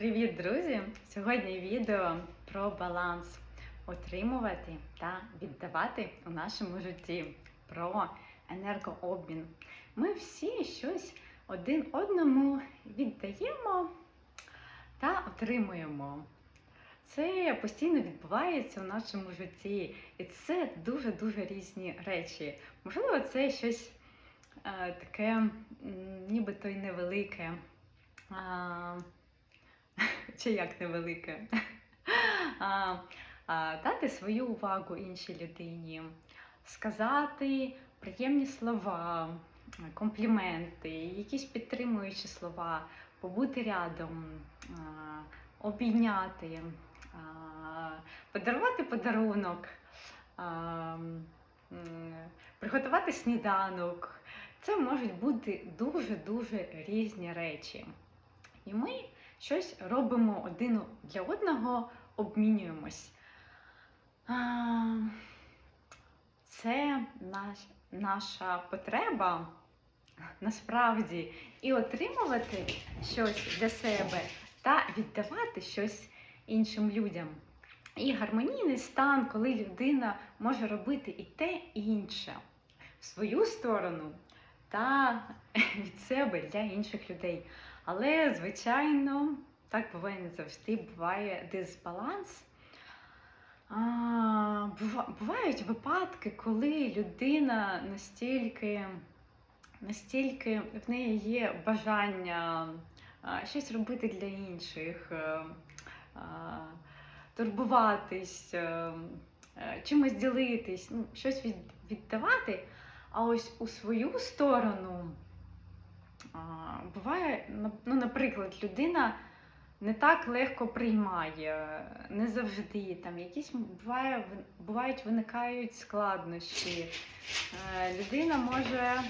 Привіт, друзі! Сьогодні відео про баланс отримувати та віддавати у нашому житті, про енергообмін. Ми всі щось один одному віддаємо та отримуємо. Це постійно відбувається у нашому житті, і це дуже-дуже різні речі. Можливо, це щось е, таке, нібито й невелике. Чи як невелике, дати свою увагу іншій людині, сказати приємні слова, компліменти, якісь підтримуючі слова, побути рядом, обійняти, подарувати подарунок, приготувати сніданок. Це можуть бути дуже-дуже різні речі. І ми щось робимо один для одного, обмінюємось. Це наш, наша потреба насправді і отримувати щось для себе та віддавати щось іншим людям. І гармонійний стан, коли людина може робити і те, і інше в свою сторону та від себе для інших людей. Але, звичайно, так буває не завжди, буває дисбаланс. А, бува- бувають випадки, коли людина настільки, настільки в неї є бажання щось робити для інших, е, турбуватись, е, е, чимось ділитись, ну, щось від, віддавати. А ось у свою сторону буває, ну, наприклад, людина не так легко приймає, не завжди. Там якісь буває, бувають, виникають складнощі. Е, Людина може.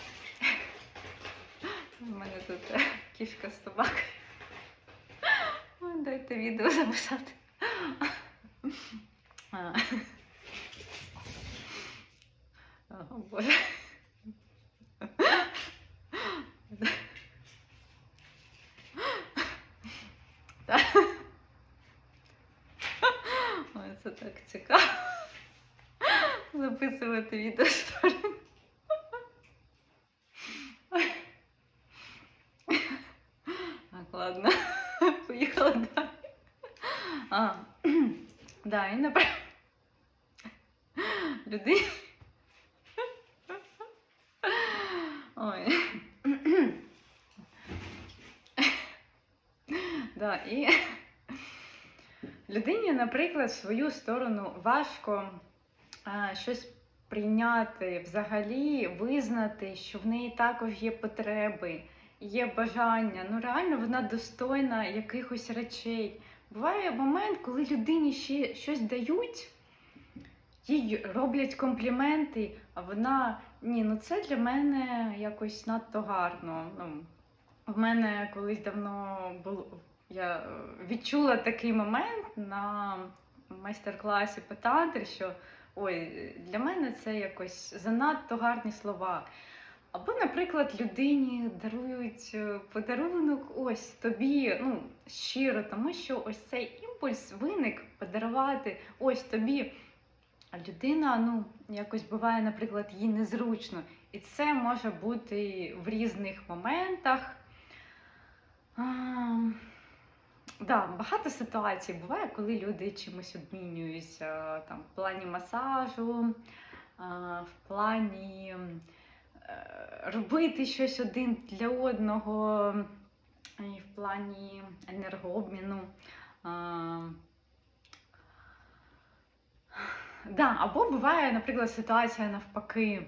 У мене тут кішка з собакою. Дайте відео записати. О, Боже. Так. Ой, це так цікаво. Записувати відео сторону. Так, ладно. Поїхала далі. А, да, і наприклад. Людині. Ой. Да, і людині, наприклад, свою сторону важко а, щось прийняти, взагалі визнати, що в неї також є потреби, є бажання. Ну, реально вона достойна якихось речей. Буває момент, коли людині ще щось дають, їй роблять компліменти, а вона ні, ну це для мене якось надто гарно. Ну, в мене колись давно було. Я е, відчула такий момент на майстер-класі по тантрі, що ой, для мене це якось занадто гарні слова. Або, наприклад, людині дарують е, подарунок ось тобі, ну, щиро, тому що ось цей імпульс виник подарувати ось тобі. А людина, ну, якось буває, наприклад, їй незручно. І це може бути в різних моментах. Да, багато ситуацій буває, коли люди чимось обмінюються там, в плані масажу, в плані е, робити щось один для одного, і в плані енергообміну. Да, або буває, наприклад, ситуація навпаки.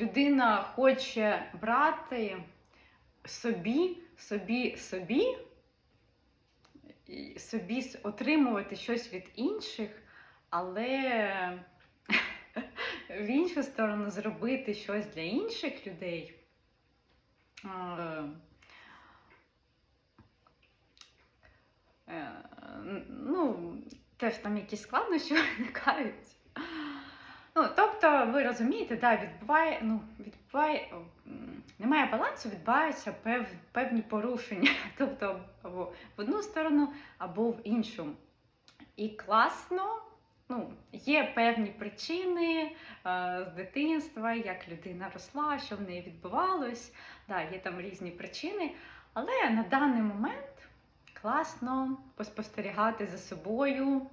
Людина хоче брати собі, собі, собі, собі отримувати щось від інших, але в іншу сторону зробити щось для інших людей. е, Ну, теж там якісь складнощі виникають. Ну, тобто, ви розумієте, да, відбуває, ну, відбуває, немає балансу, відбуваються пев, певні порушення. Тобто або в одну сторону, або в іншу. І класно, ну, є певні причини е, з дитинства, як людина росла, що в неї відбувалось. Да, є там різні причини. Але на даний момент класно поспостерігати за собою,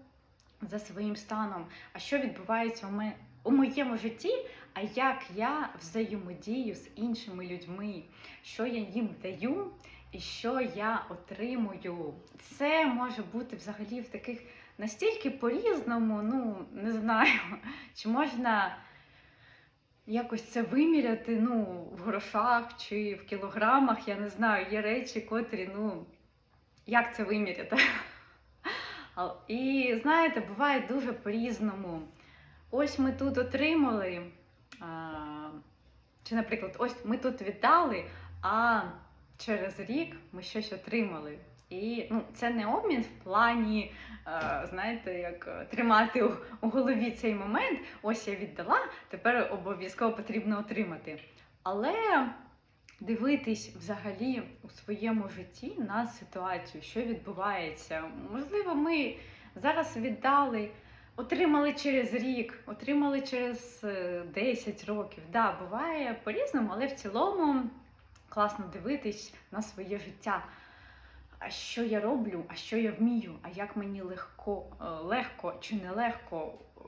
за своїм станом. А що відбувається у, ме- у моєму житті, а як я взаємодію з іншими людьми, що я їм даю і що я отримую. Це може бути взагалі в таких настільки по-різному, ну не знаю, чи можна якось це виміряти ну, в грошах чи в кілограмах. Я не знаю, є речі, котрі, ну, як це виміряти? І знаєте, буває дуже по-різному. Ось ми тут отримали, а, чи, наприклад, ось ми тут віддали, а через рік ми щось отримали. І ну, це не обмін в плані, е, знаєте, як е, тримати у, у голові цей момент. Ось я віддала, тепер обов'язково потрібно отримати. Але дивитись взагалі у своєму житті на ситуацію, що відбувається. Можливо, ми зараз віддали, отримали через рік, отримали через е, 10 років. Да, буває по-різному, але в цілому класно дивитись на своє життя. А що я роблю, а що я вмію, а як мені легко, е, легко чи нелегко е,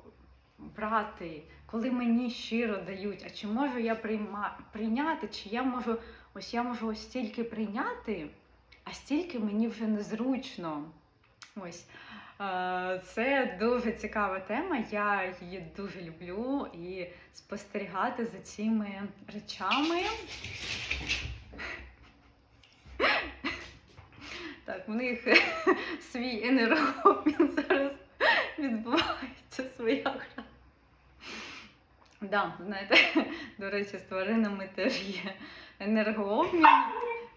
брати, коли мені щиро дають, а чи можу я прийма, прийняти, чи я можу, ось я можу ось стільки прийняти, а стільки мені вже незручно. Ось. Е, Це дуже цікава тема. Я її дуже люблю і спостерігати за цими речами. Так, в них свій енергообмін зараз відбувається своя гра. Да, знаєте, до речі, з тваринами теж є енергообмін.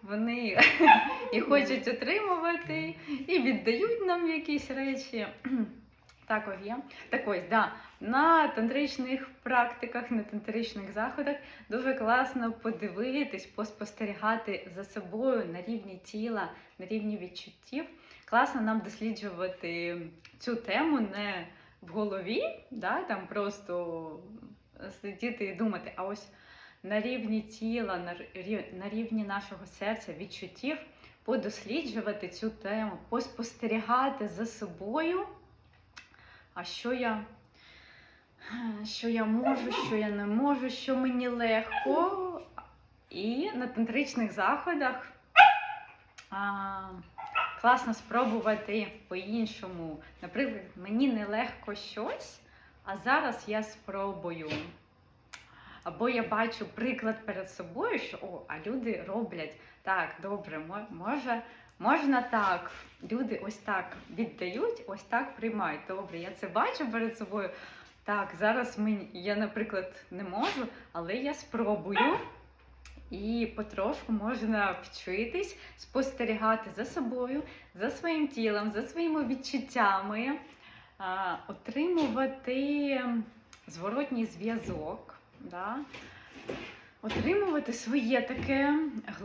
Вони і хочуть отримувати, і віддають нам якісь речі. Також є. Так ось, да, на тантричних практиках, на тантричних заходах дуже класно подивитись, поспостерігати за собою на рівні тіла, на рівні відчуттів. Класно нам досліджувати цю тему не в голові, да, там просто сидіти і думати, а ось на рівні тіла, на рівні нашого серця, відчуттів, подосліджувати цю тему, поспостерігати за собою. А що я, що я можу, що я не можу, що мені легко. І на тантричних заходах а, класно спробувати по-іншому. Наприклад, мені нелегко щось, а зараз я спробую. Або я бачу приклад перед собою, що о, а люди роблять так, добре, може, можна так. Люди ось так віддають, ось так приймають. Добре, я це бачу перед собою. Так, зараз мені, я, наприклад, не можу, але я спробую. І потрошку можна вчитись спостерігати за собою, за своїм тілом, за своїми відчуттями, отримувати зворотній зв'язок, да? отримувати своє таке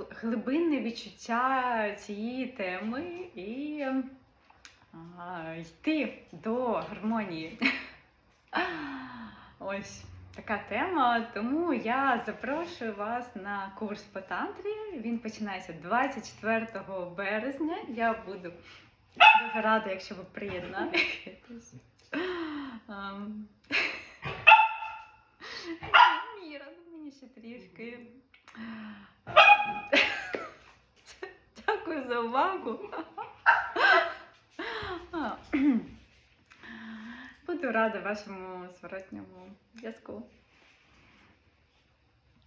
глибинне відчуття цієї теми і а, йти до гармонії. Ось така тема. Тому я запрошую вас на курс по тантрі. Він починається 24 березня. Я буду дуже рада, якщо ви приєднаєтесь. Ам. Міра, ну мені ще трішки. Дякую за увагу. Буду рада вашому зворотньому зв'язку.